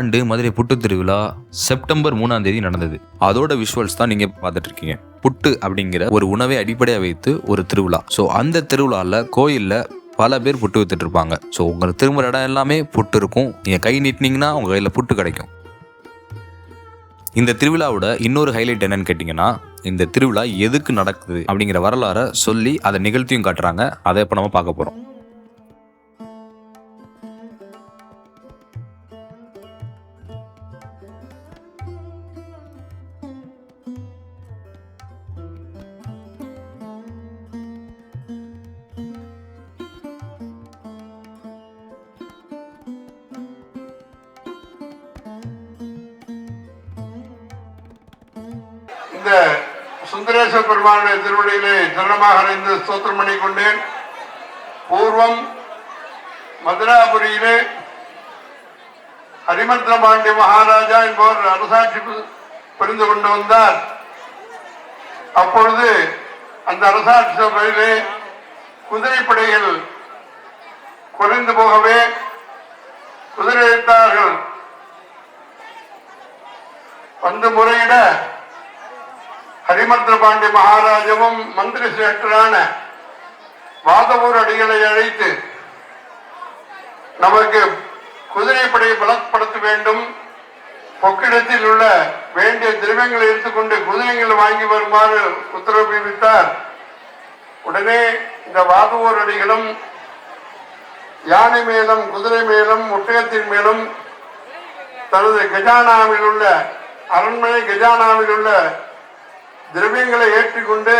ஆண்டு மதுரை புட்டு திருவிழா செப்டம்பர் மூணாம் தேதி நடந்தது. அதோட விஷுவல்ஸ் தான் நீங்க பார்த்துட்டு இருக்கீங்க புட்டு அப்படிங்கிற ஒரு உணவை அடிப்படையாக வைத்து ஒரு திருவிழா. ஸோ அந்த திருவிழாவில் கோயிலில் பல பேர் புட்டு வித்துட்டு இருப்பாங்க ஸோ உங்களுக்கு திரும்புகிற இடம் எல்லாமே புட்டு இருக்கும். நீங்கள் கை நீட்டினீங்கன்னா உங்கள் கையில் புட்டு கிடைக்கும். இந்த திருவிழாவோட இன்னொரு ஹைலைட் என்னன்னு கேட்டிங்கன்னா இந்த திருவிழா எதுக்கு நடக்குது அப்படிங்கிற வரலாறை சொல்லி அதை நிகழ்த்தியும் காட்டுறாங்க. அதை இப்போ நம்ம பார்க்க போகிறோம் இந்த சுந்தரேச பெருமானுடைய திருவடியிலே சரணமாக அடைந்து ஸ்தோத்திரம் பண்ணி கொண்டேன் பூர்வம் மதுராபுரியிலே ஹரிமந்திர பாண்டிய மகாராஜா என்பவர் அரசாட்சி புரிந்து கொண்டு வந்தார். அப்பொழுது அந்த அரசாட்சி சபையிலே குதிரைப்படைகள் குறைந்து போகவே குதிரை எழுத்தார்கள் வந்து முறையிட ஹரிமந்திர பாண்டி மகாராஜாவும் மந்திரி சேட்டரான வாதவூர் அடிகளை அழைத்து நமக்கு குதிரைப்படையை பலப்படுத்த வேண்டும். பொக்கிடத்தில் உள்ள வேண்டிய திரவியங்களை எடுத்துக்கொண்டு குதிரைகள் வாங்கி வருமாறு உத்தரவு பிரிவித்தார் உடனே இந்த வாதவூர் அடிகளும் யானை மேலும் குதிரை மேலும் ஒட்டகத்தின் மேலும் தனது கஜானாவில் உள்ள அரண்மனை கஜானாவில் உள்ள திரவியங்களை ஏற்றிக்கொண்டு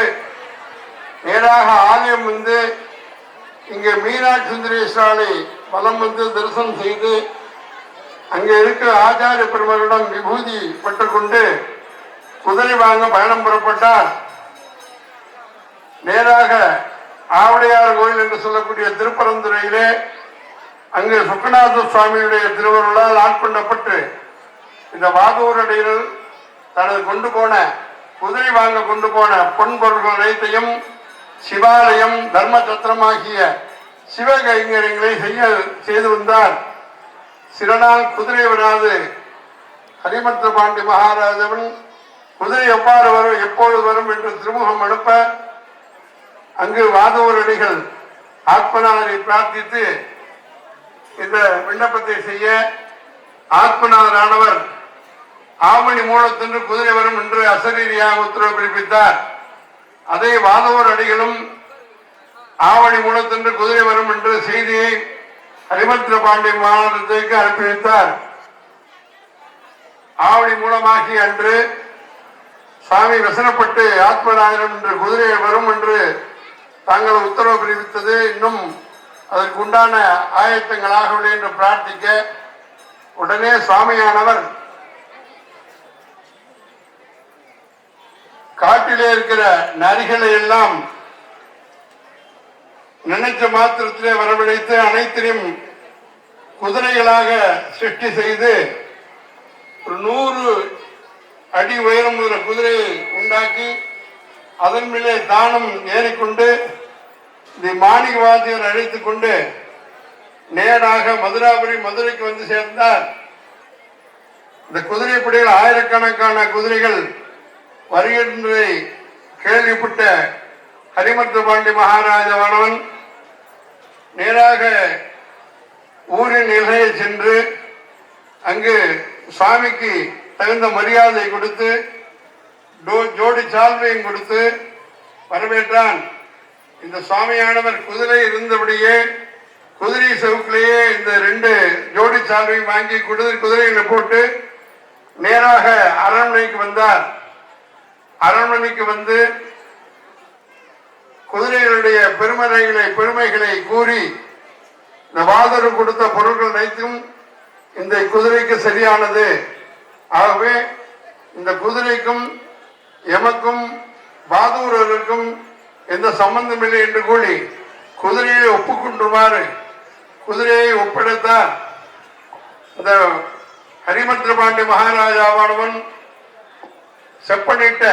நேராக ஆலயம் வந்து இங்கே மீனாட்சி சுந்தரேஸ்வராலை வலம் வந்து தரிசனம் செய்து அங்கே இருக்கிற ஆச்சாரிய பெருமகளிடம் விபூதி பெற்றுக்கொண்டு குதிரை வாங்க பயணம் புறப்பட்டார். நேராக ஆவடையார் கோயில் என்று சொல்லக்கூடிய திருப்பரந்துரையிலே அங்கு சுக்கநாத சுவாமியுடைய திருவருளால் ஆட்கொண்டப்பட்டு இந்த வாதூரடிகள் தனது கொண்டு போன குதிரை வாங்க கொண்டு போன பொன் பொருள்கள் அனைத்தையும் சிவாலயம் தர்ம சத்திரமாகிய சிவகைங்கரியங்களை செய்ய செய்து வந்தார். சில நாள் குதிரை வராது. ஹரிமந்திர பாண்டி மகாராஜவன் குதிரை எவ்வாறு வரும் எப்பொழுது வரும் என்று திருமுகம் அனுப்ப அங்கு வாதவரடிகள் ஆத்மநாதனை பிரார்த்தித்து இந்த விண்ணப்பத்தை செய்ய ஆத்மநாதரானவர் ஆவணி மூலத்தன்று குதிரை வரும் என்று அசரீரியாக உத்தரவு பிறப்பித்தார். அதே வாதவர் அடிகளும் ஆவணி மூலத்தன்று குதிரை வரும் என்று செய்தியை ஹரிமந்திர பாண்டிய மாநிலத்திற்கு அனுப்பி வைத்தார். ஆவணி மூலமாகி அன்று சாமி வசனப்பட்டு ஆத்மநாயனம் என்று குதிரை வரும் என்று தாங்கள் உத்தரவு பிறப்பித்தது. இன்னும் அதற்கு உண்டான ஆயத்தங்கள் ஆகவில்லை என்று பிரார்த்திக்க உடனே சுவாமியானவர் காட்டிலே இருக்கிற நரிகளை எல்லாம் நினைச்ச மாத்திரத்திலே வரவழைத்து அனைத்தையும் குதிரைகளாக சிருஷ்டி செய்து ஒரு நூறு அடி உயரம் உள்ள குதிரையை உண்டாக்கி அதன் மேலே தானம் ஏறிக்கொண்டு இந்த மாணிக வாத்தியர் அழைத்துக் கொண்டு நேராக மதுராபுரி மதுரைக்கு வந்து சேர்ந்தார். இந்த குதிரைப்படையில் ஆயிரக்கணக்கான குதிரைகள் வருகின்றதை கேள்விப்பட்ட ஹரிமந்த பாண்டி மகாராஜாவானவன் நேராக ஊரின் நிலையை சென்று அங்கு சுவாமிக்கு தகுந்த மரியாதை கொடுத்து டோ- ஜோடி சால்வையும் கொடுத்து வரவேற்றான். இந்த சுவாமியானவர் குதிரை இருந்தபடியே குதிரை செவுக்கிலேயே இந்த ரெண்டு ஜோடி சால்வையும் வாங்கி குதிரை குதிரையில போட்டு நேராக அரண்மனைக்கு வந்தார். அரண்மனைக்கு வந்து குதிரைகளுடைய பெருமறைகளை பெருமைகளை கூறி இந்த வாதரும் கொடுத்த பொருட்கள் அனைத்தும் இந்த குதிரைக்கு சரியானது. ஆகவே இந்த குதிரைக்கும் எமக்கும் பாதூரருக்கும் எந்த சம்பந்தம் இல்லை என்று கூறி குதிரையை ஒப்புக்கொண்டுமாறு குதிரையை ஒப்படைத்தார். இந்த ஹரிமந்திர பாண்டி மகாராஜாவானவன் செப்பனிட்ட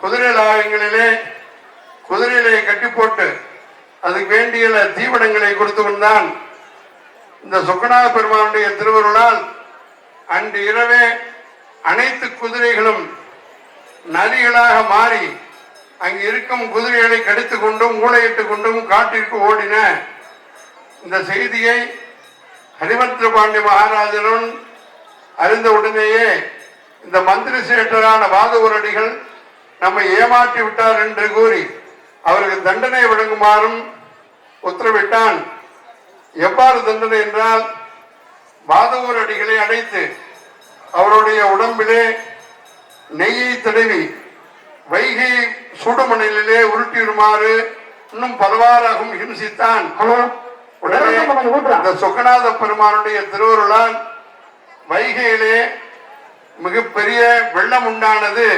குதிரை லாகங்களிலே குதிரையிலே கட்டி போட்டு அதுக்கு வேண்டிய தீவனங்களை கொடுத்து வந்தான். இந்த சொக்கநாத பெருமானுடைய திருவருளால் அன்று இரவே அனைத்து குதிரைகளும் நரிகளாக மாறி அங்கு இருக்கும் குதிரைகளை கடித்து கொண்டும் ஊழையிட்டு கொண்டும் காட்டிற்கு ஓடின இந்த செய்தியை ஹரிமந்திர பாண்டிய மகாராஜனும் அறிந்த உடனேயே இந்த மந்திரி சேட்டரான வாதவரடிகள் நம்மை ஏமாற்றி விட்டார் என்று கூறி அவருக்கு தண்டனை வழங்குமாறும் உத்தரவிட்டான். எவ்வாறு தண்டனை என்றால் வாதவூர் அடிகளை அடைத்து அவருடைய உடம்பிலே நெய்யை தடவி வைகை சுடுமணலிலே உருட்டிடுமாறு இன்னும் பலவாறாகவும் ஹிம்சித்தான். உடனே இந்த சொக்கநாத பெருமானுடைய திருவருளால் வைகையிலே மிகப்பெரிய வெள்ளம் உண்டானது.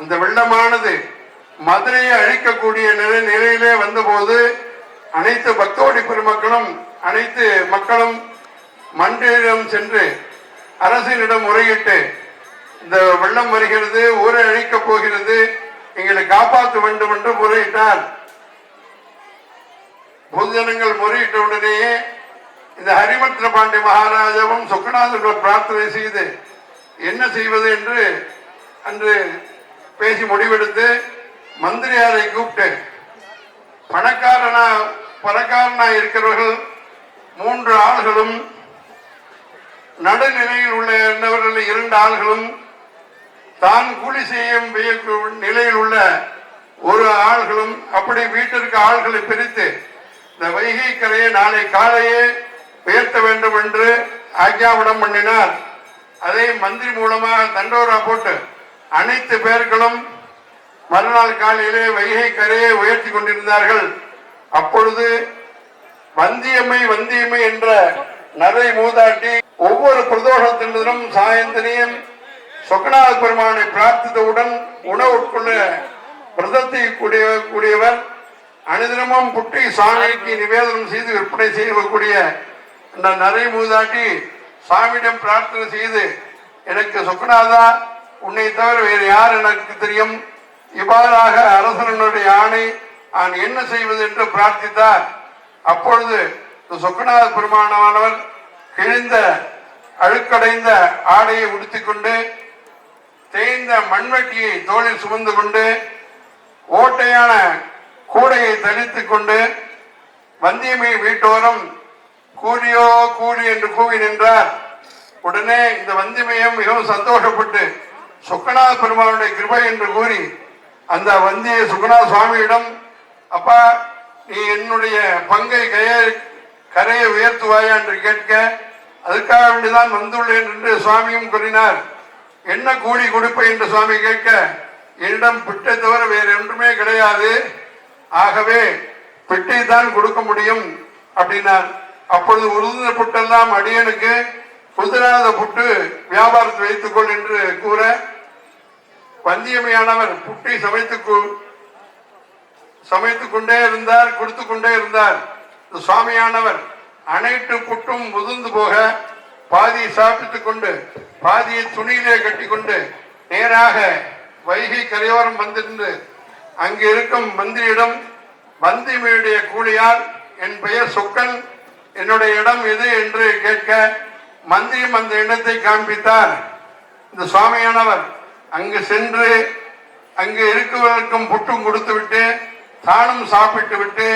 அந்த வெள்ளமானது மதுரையை அழிக்கக்கூடிய நிலை நிலையிலே வந்தபோது அனைத்து பக்தோடி பெருமக்களும் அனைத்து மக்களும் மன்றிடம் சென்று அரசினிடம் முறையிட்டு இந்த வெள்ளம் வருகிறது ஊரை அழிக்கப் போகிறது எங்களை காப்பாற்ற வேண்டும் என்று முறையிட்டார். பொதுஜனங்கள் முறையிட்ட உடனேயே இந்த ஹரிமத்ர பாண்டி மகாராஜாவும் சொக்கநாதர்கள் பிரார்த்தனை செய்து என்ன செய்வது என்று அன்று பேசி முடிவெடுத்து மந்திரியாரை கூப்பிட்டு பணக்காரனா பணக்காரனா இருக்கிறவர்கள் மூன்று ஆள்களும் நடுநிலையில் உள்ள என்னவர்கள் இரண்டு ஆள்களும் தான் கூலி செய்யும் நிலையில் உள்ள ஒரு ஆள்களும் அப்படி வீட்டிற்கு ஆள்களை பிரித்து இந்த வைகை கரையை நாளை காலையே உயர்த்த வேண்டும் என்று ஆக்ஞாபனம் பண்ணினார். அதே மந்திரி மூலமாக தண்டோரா போட்டு அனைத்து பேர்களும் மறுநாள் காலையிலே வைகை கரையை உயர்த்தி கொண்டிருந்தார்கள். அப்பொழுது வந்தியம்மை வந்தியம்மை என்ற நரை மூதாட்டி ஒவ்வொரு பிரதோஷத்தினரும் சாயந்தனையும் சொக்கநாத பெருமானை பிரார்த்தித்தவுடன் உணவு உட்கொள்ள பிரதத்தை கூடிய கூடியவர் அனுதினமும் புட்டி சாமிக்கு நிவேதனம் செய்து விற்பனை செய்யக்கூடிய அந்த நரை மூதாட்டி சாமியிடம் பிரார்த்தனை செய்து எனக்கு சொக்கநாதா உன்னை தவிர வேறு யார் எனக்கு தெரியும்? இவ்வாறாக அரசனுடைய ஆணை நான் என்ன செய்வது என்று பிரார்த்தித்தார். அப்பொழுது இந்த சொக்கநாத கிழிந்த அழுக்கடைந்த ஆடையை உடுத்திக்கொண்டு தேய்ந்த மண்வெட்டியை தோளில் சுமந்து கொண்டு ஓட்டையான கூடையை தரித்துக் கொண்டு வந்தியமை வீட்டோரம் கூலியோ கூலி என்று கூவி நின்றார். உடனே இந்த வந்தியமையம் மிகவும் சந்தோஷப்பட்டு சுக்கநாத பெருமானுடைய கிருபை என்று கூறி அந்த வந்தியை சுகுணா சுவாமியிடம் அப்பா நீ என்னுடைய பங்கை கைய கரையை உயர்த்துவாயா? என்று கேட்க அதுக்காக வேண்டிதான் வந்துள்ளேன் என்று சுவாமியும் கூறினார். என்ன கூலி கொடுப்ப? என்று சுவாமி கேட்க என்னிடம் பிட்டை தவிர வேறு ஒன்றுமே கிடையாது. ஆகவே பிட்டை தான் கொடுக்க முடியும் அப்படின்னார். அப்பொழுது உருதின புட்டெல்லாம் அடியனுக்கு புதிராத புட்டு வியாபாரத்தை வைத்துக்கொள் என்று கூற வந்தியமையானவர் புட்டி சமைத்துக் சமைத்துக் கொண்டே இருந்தார் கொடுத்து கொண்டே இருந்தார். சுவாமியானவர் அனைத்து புட்டும் முதிர்ந்து போக பாதியை சாப்பிட்டுக் கொண்டு பாதியை துணியிலே கட்டிக்கொண்டு நேராக வைகை கரையோரம் வந்திருந்து அங்கு இருக்கும் மந்திரியிடம் வந்திமையுடைய கூலியால் என் பெயர் சொக்கன் என்னுடைய இடம் எது என்று கேட்க மந்திரியும் அந்த இடத்தை காண்பித்தார். இந்த சுவாமியானவர் அங்கு சென்று அங்கு இருக்குவதற்கும் புட்டும் கொடுத்து விட்டு தானும் சாப்பிட்டு விட்டு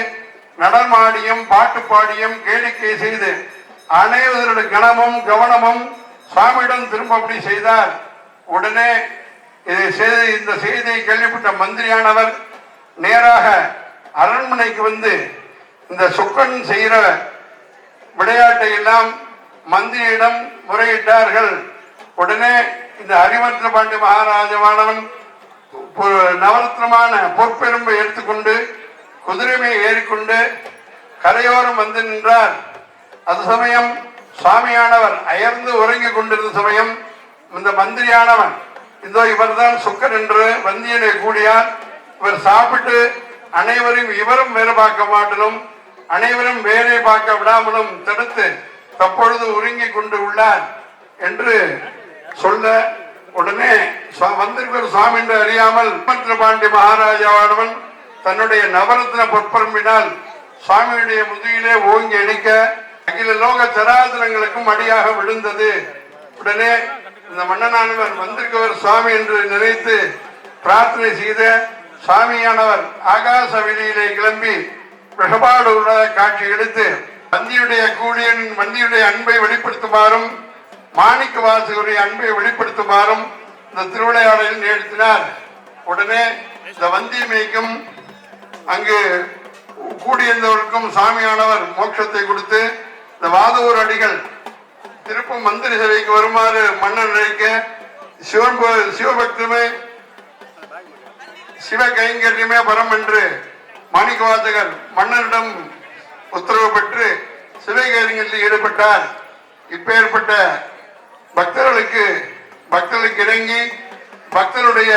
நடமாடியும் பாட்டு பாடியும் கேளிக்கை செய்து அனைவருடைய கனமும் கவனமும் சுவாமியிடம் திரும்பப்படி செய்தார். உடனே இதை செய்து இந்த செய்தியை கேள்விப்பட்ட மந்திரியானவர் நேராக அரண்மனைக்கு வந்து இந்த சொக்கன் செய்கிற விளையாட்டை எல்லாம் மந்திரியிடம் முறையிட்டார்கள். உடனே இந்த ஹரிமந்திர பாண்டி மகாராஜமானவன் நவரத்னமான பொற்பெரும்பை எடுத்துக்கொண்டு குதிரைமை ஏறிக்கொண்டு கரையோரம் வந்து நின்றார். அது சமயம் சுவாமியானவர் அயர்ந்து உறங்கிக் கொண்டிருந்த சமயம் இந்த மந்திரியானவன் இதோ இவர்தான் சுக்கர் என்று வந்தியனை கூடியார் இவர் சாப்பிட்டு அனைவரும் இவரும் வேறு பார்க்க மாட்டனும் அனைவரும் வேலை பார்க்க விடாமலும் தடுத்து தற்பொழுது உறங்கிக் கொண்டு உள்ளார் என்று சொல்ல உடனே வந்திருக்கிற சுவாமி என்று அறியாமல் பாண்டி மகாராஜாவானவன் தன்னுடைய நவரத்ன பொற்பரம்பினால் சுவாமியுடைய முதுகிலே ஓங்கி அடிக்க அகில லோக சராசரங்களுக்கும் அடியாக விழுந்தது. உடனே இந்த மன்னனானவர் வந்திருக்கவர் சுவாமி என்று நினைத்து பிரார்த்தனை செய்த சுவாமியானவர் ஆகாச வெளியிலே கிளம்பி விஷபாடு உள்ள காட்சி எடுத்து வந்தியுடைய கூலியன் வந்தியுடைய அன்பை வெளிப்படுத்துமாறும் மாணிக்க வாசகருடைய அன்பை வெளிப்படுத்துமாறும் இந்த திருவிளையாடலில் நிகழ்த்தினார். உடனே இந்த வந்தியமைக்கும் அங்கு கூடியிருந்தவருக்கும் சாமியானவர் மோட்சத்தை கொடுத்து இந்த வாதவூர் அடிகள் திருப்பும் மந்திரி சபைக்கு வருமாறு மன்னன் அழைக்க சிவன் சிவபக்தமே சிவ கைங்கரியமே பரம் என்று மாணிக்கவாசகர் மன்னரிடம் உத்தரவு பெற்று சிவகைங்கரியத்தில் ஈடுபட்டார். இப்பேற்பட்ட பக்தர்களுக்கு பக்தர்களுக்கு இறங்கி பக்தருடைய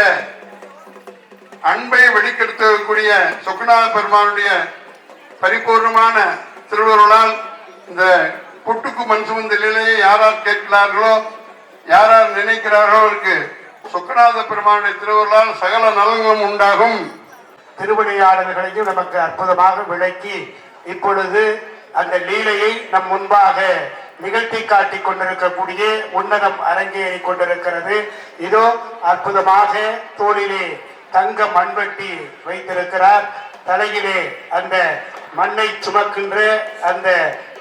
அன்பை வெளிக்கெடுத்தக்கூடிய சொக்குநாத பெருமானுடைய பரிபூர்ணமான திருவருளால் இந்த புட்டுக்கு மண் சுமந்த நிலையை யாரார் கேட்கிறார்களோ யாரார் நினைக்கிறார்களோ அவருக்கு சொக்கநாத பெருமானுடைய திருவருளால் சகல நலங்களும் உண்டாகும். திருவிளையாடல்களையும் நமக்கு அற்புதமாக விளக்கி இப்பொழுது அந்த லீலையை நம் முன்பாக நிகழ்த்தி காட்டி கொண்டிருக்கக்கூடிய உன்னதம் அரங்கேறி கொண்டிருக்கிறது. இதோ அற்புதமாக தோளிலே தங்க மண்வெட்டி வைத்திருக்கிறார். தலையிலே அந்த மண்ணை சுமக்கின்ற அந்த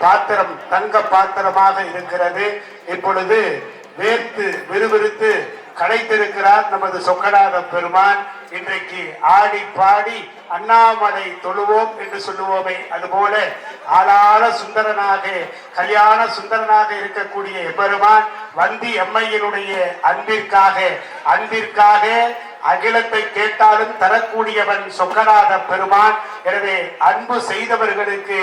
பாத்திரம் தங்க பாத்திரமாக இருக்கிறது. இப்பொழுது வேர்த்து விறுவிறுத்து களைத்திருக்கிறார் நமது சொக்கநாத பெருமான். இன்றைக்கு ஆடி பாடி அண்ணாமலை தொழுவோம் என்று சொல்லுவோமே. அதுபோல ஆளாள சுந்தரனாக கல்யாண சுந்தரனாக இருக்கக்கூடிய பெருமான் வந்தி எம்மையினுடைய அன்பிற்காக அன்பிற்காக அகிலத்தை கேட்டாலும் தரக்கூடியவன் சொக்கநாத பெருமான். எனவே அன்பு செய்தவர்களுக்கு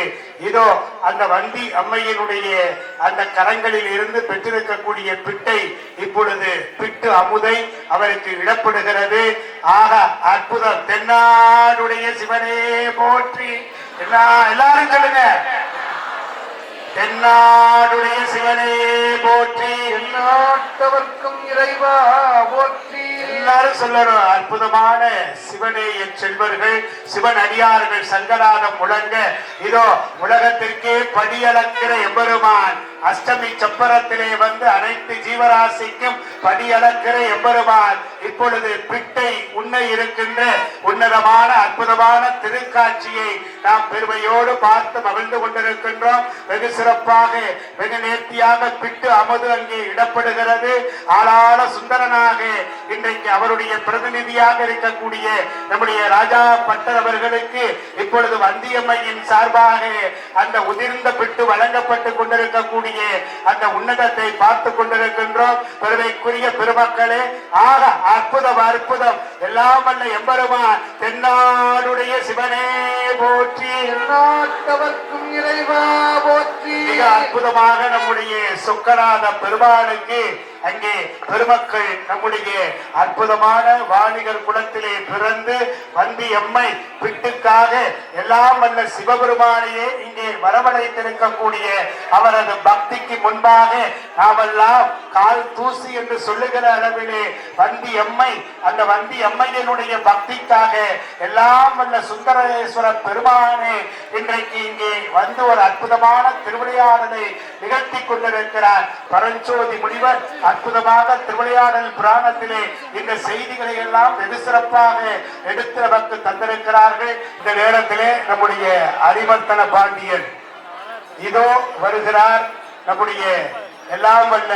இதோ அந்த வந்தி அம்மையினுடைய அந்த கரங்களில் இருந்து பெற்றிருக்கக்கூடிய பிட்டை இப்பொழுது பிட்டு அமுதை அவருக்கு இடப்படுகிறது. ஆக அற்புதம் தென்னாடுடைய சிவனே போற்றி. எல்லா எல்லாரும் சொல்லுங்க. தென்னாடுடைய சிவனே போற்றி. நாட்டவர்க்கும் இறைவா போற்றி. எல்லாரும் சொல்லணும் அற்புதமான சிவனே என் செல்வர்கள் சிவன் அடியார்கள் சங்கராதம் முழங்க. இதோ உலகத்திற்கே படியளக்கிற எம்பெருமான் அஷ்டமி சப்பரத்திலே வந்து அனைத்து ஜீவராசிக்கும் படியளக்கிற எம்பெருமான். இப்பொழுது பிட்டை உன்னை இருக்கின்ற உன்னதமான அற்புதமான திருக்காட்சியை நாம் பெருமையோடு பார்த்து மகிழ்ந்து கொண்டிருக்கின்றோம். வெகு சிறப்பாக வெகு நேர்த்தியாக பிட்டு அமது அங்கே இடப்படுகிறது. ஆளாள சுந்தரனாக இன்றைக்கு அவருடைய பிரதிநிதியாக இருக்கக்கூடிய நம்முடைய ராஜா பட்டர் அவர்களுக்கு இப்பொழுது வந்தியம்மையின் சார்பாக அந்த உதிர்ந்த பிட்டு வழங்கப்பட்டு கொண்டிருக்கக்கூடிய அந்த உன்னதத்தை பார்த்து கொண்டிருக்கின்றோம். பெருமைக்குரிய பெருமக்களே ஆக அற்புதம் அற்புதம். எல்லாம் வல்ல எம்பெருமான் தென்னாடுடைய சிவனே போற்றி. நாட்டவர்க்கும் இறைவா போற்றி. மிக அற்புதமாக நம்முடைய சொக்கநாத பெருமானுக்கு அங்கே பெருமக்கள் நம்முடைய அற்புதமான வாணிகர் குலத்திலே பிறந்து வந்தி எம்மை பிட்டுக்காக எல்லாம் வல்ல சிவபெருமானையே இங்கே வரவழைத்திருக்கக்கூடிய அவரது பக்திக்கு முன்பாக நாமெல்லாம் கால் தூசி என்று சொல்லுகிற அளவிலே வந்தி எம்மை அந்த வந்தி எம்மையினுடைய பக்திக்காக எல்லாம் வல்ல சுந்தரேஸ்வர பெருமானே இன்றைக்கு இங்கே வந்து ஒரு அற்புதமான திருவிளையாடலை நிகழ்த்தி கொண்டிருக்கிறார் பரஞ்சோதி முனிவர். அற்புதமாக திருவிளையாடல் புராணத்திலே இந்த செய்திகளை எல்லாம் வெகு சிறப்பாக எடுத்து நமக்கு தந்திருக்கிறார்கள். இந்த நேரத்திலே நம்முடைய அரிமர்த்தன பாண்டியன் இதோ வருகிறார். நம்முடைய எல்லாம் வல்ல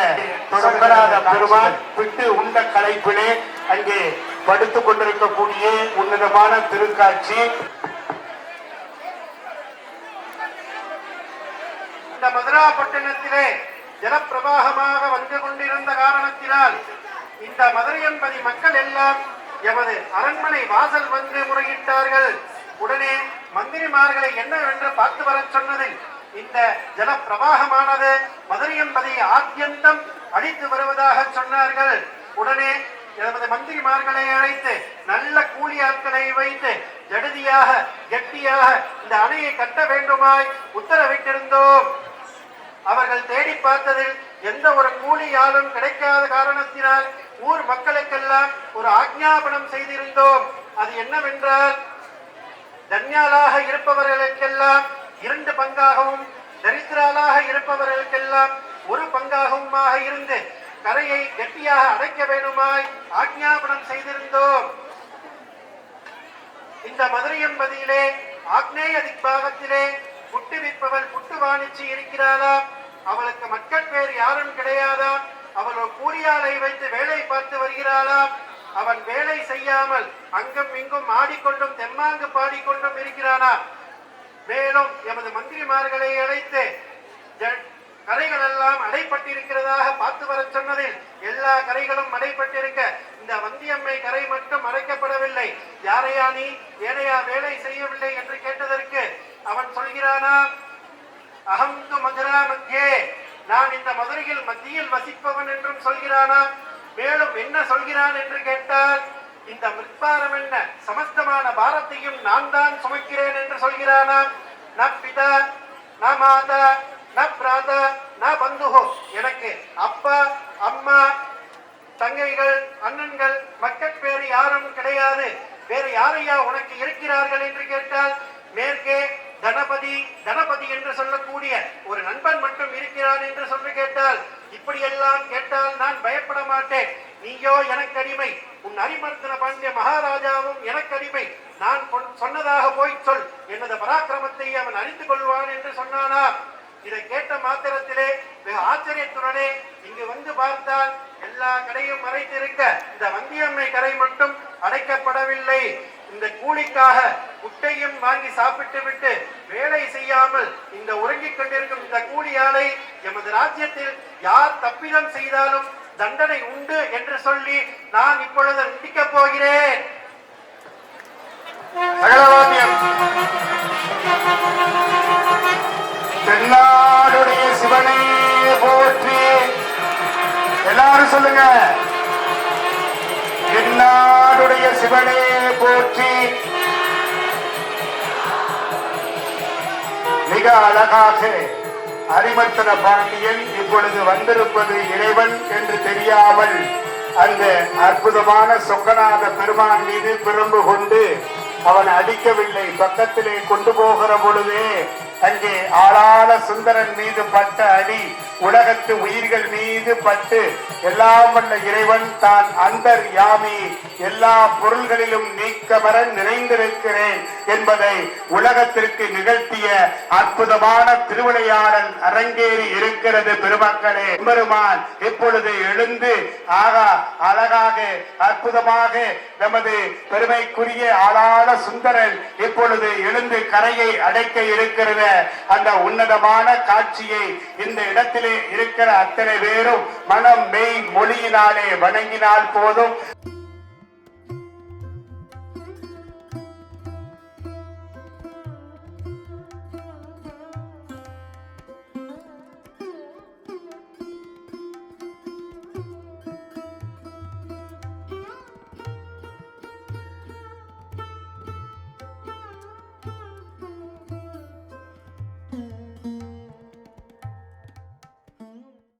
தொடங்கராத பெருமான் விட்டு உண்ட கலைப்பிலே அங்கே படுத்துக் கொண்டிருக்கக்கூடிய உன்னதமான திருக்காட்சி. இந்த மதுராப்பட்டினத்திலே ஜலப்பிரவாகமாக வந்து கொண்டிருந்த காரணத்தினால் இந்த மதுரையம்பதி மக்கள் எல்லாம் எமது அரண்மனை வாசல் வந்து முறையிட்டார்கள். உடனே மந்திரிமார்களை என்னவென்று பார்த்து வரச் சொன்னது இந்த ஜனப்பிரவாகமானது மதுரையன்பதை ஆத்தியந்தம் அழித்து வருவதாக சொன்னார்கள். உடனே எனது மந்திரிமார்களை அழைத்து நல்ல கூலி ஆட்களை வைத்து ஜடுதியாக கெட்டியாக இந்த அணையை கட்ட வேண்டுமாய் உத்தரவிட்டிருந்தோம். அவர்கள் தேடி பார்த்ததில் எந்த ஒரு கூலியாலும் கிடைக்காத காரணத்தினால் ஊர் மக்களுக்கெல்லாம் ஒரு ஆக்ஞாபனம் செய்திருந்தோம். அது என்னவென்றால் தன்யாலாக இருப்பவர்களுக்கெல்லாம் இரண்டு பங்காகவும் தரித்திராலாக இருப்பவர்களுக்கெல்லாம் ஒரு பங்காகவுமாக இருந்து கரையை கெட்டியாக அடைக்க வேண்டுமாய் ஆக்ஞாபனம் செய்திருந்தோம். இந்த மதுரை என்பதிலே ஆக்னேய திக்பாகத்திலே புட்டு விற்பவள் புட்டு வாணிச்சி இருக்கிறாளா? அவளுக்கு மக்கள் பேர் யாரும் கிடையாதா? அவள் ஒரு கூலியாளை வைத்து வேலை பார்த்து வருகிறாளா? அவன் வேலை செய்யாமல் அங்கும் இங்கும் ஆடிக்கொண்டும் தெம்மாங்கு பாடிக்கொண்டும் இருக்கிறானா? மேலும் எமது மந்திரிமார்களை அழைத்து ஜ- கரைகள் எல்லாம் அடைப்பட்டிருக்கிறதாக பார்த்து வர சொன்னதில் எல்லா கரைகளும் அடைப்பட்டிருக்க இந்த வந்தியம்மை கரை மட்டும் அடைக்கப்படவில்லை. யாரையா நீ? ஏனையா வேலை செய்யவில்லை என்று கேட்டதற்கு அவன் சொல்கிறானா அகம் து மதுரா மத்தியே நான் இந்த மதுரையில் மத்தியில் வசிப்பவன் என்றும் சொல்கிறானா மேலும் என்ன சொல்கிறான் என்று கேட்டால் இந்த மிருத்பாரம் என்ன? சமஸ்தமான பாரத்தையும் நான் தான் சுமக்கிறேன் என்று சொல்கிறானா ந பிதா ந மாதா ந பிராதா ந பந்துகோ. எனக்கு அப்பா அம்மா தங்கைகள் அண்ணன்கள் மக்கள் பேர் யாரும் கிடையாது. வேறு யாரையா உனக்கு இருக்கிறார்கள் என்று கேட்டால் தனபதி தனபதி என்று சொல்லக்கூடிய ஒரு நண்பன் மட்டும் இருக்கிறான் என்று சொல்லி கேட்டால் இப்படியெல்லாம் கேட்டால் நான் பயப்பட மாட்டேன். நீயோ எனக்கு அடிமை. உன் அரிமர்த்தன பாண்டிய மகாராஜாவும் எனக்கு அடிமை. நான் சொன்னதாக போய் சொல். எனது பராக்கிரமத்தை அவன் அறிந்து கொள்வான் என்று சொன்னானா? இதை கேட்ட மாத்திரத்திலே வெகு ஆச்சரியத்துடனே இங்கு வந்து பார்த்தால் எல்லா கடையும் மறைத்திருக்க இந்த வந்தியம்மை கரை மட்டும் அடைக்கப்படவில்லை. இந்த கூலிக்காக குட்டையும் வாங்கி சாப்பிட்டு விட்டு வேலை செய்யாமல் இந்த உறங்கிக் கொண்டிருக்கும் இந்த கூலியாலை எமது ராஜ்யத்தில் யார் தப்பிதம் செய்தாலும் தண்டனை உண்டு என்று சொல்லி நான் இப்பொழுது முடிக்கப் போகிறேன். தென்னாடுடைய சிவனை போற்றி. எல்லாரும் சொல்லுங்க. தென்னாடுடைய சிவனே போற்றி. மிக அழகாக அரிமர்த்தன பாண்டியன் இப்பொழுது வந்திருப்பது இறைவன் என்று தெரியாமல் அந்த அற்புதமான சொக்கநாத பெருமான் மீது பிரம்பு கொண்டு அவன் அடிக்கவில்லை. பக்கத்திலே கொண்டு போகிற பொழுதே அங்கே ஆளாள சுந்தரன் மீது பட்ட அடி உலகத்து உயிர்கள் மீது பட்டு எல்லாம் வல்ல இறைவன் தான் அந்தர் யாமி எல்லா பொருள்களிலும் நீக்கமர நிறைந்திருக்கிறேன் என்பதை உலகத்திற்கு நிகழ்த்திய அற்புதமான திருவிளையாடல் அரங்கேறி இருக்கிறது பெருமக்களே. பெருமான் இப்பொழுது எழுந்து ஆகா அழகாக அற்புதமாக நமது பெருமைக்குரிய ஆளாள சுந்தரன் இப்பொழுது எழுந்து கரையை அடைக்க இருக்கிறது. அந்த உன்னதமான காட்சியை இந்த இடத்திலே இருக்கிற அத்தனை பேரும் மனம் மெய் மொழியினாலே வணங்கினால் போதும்.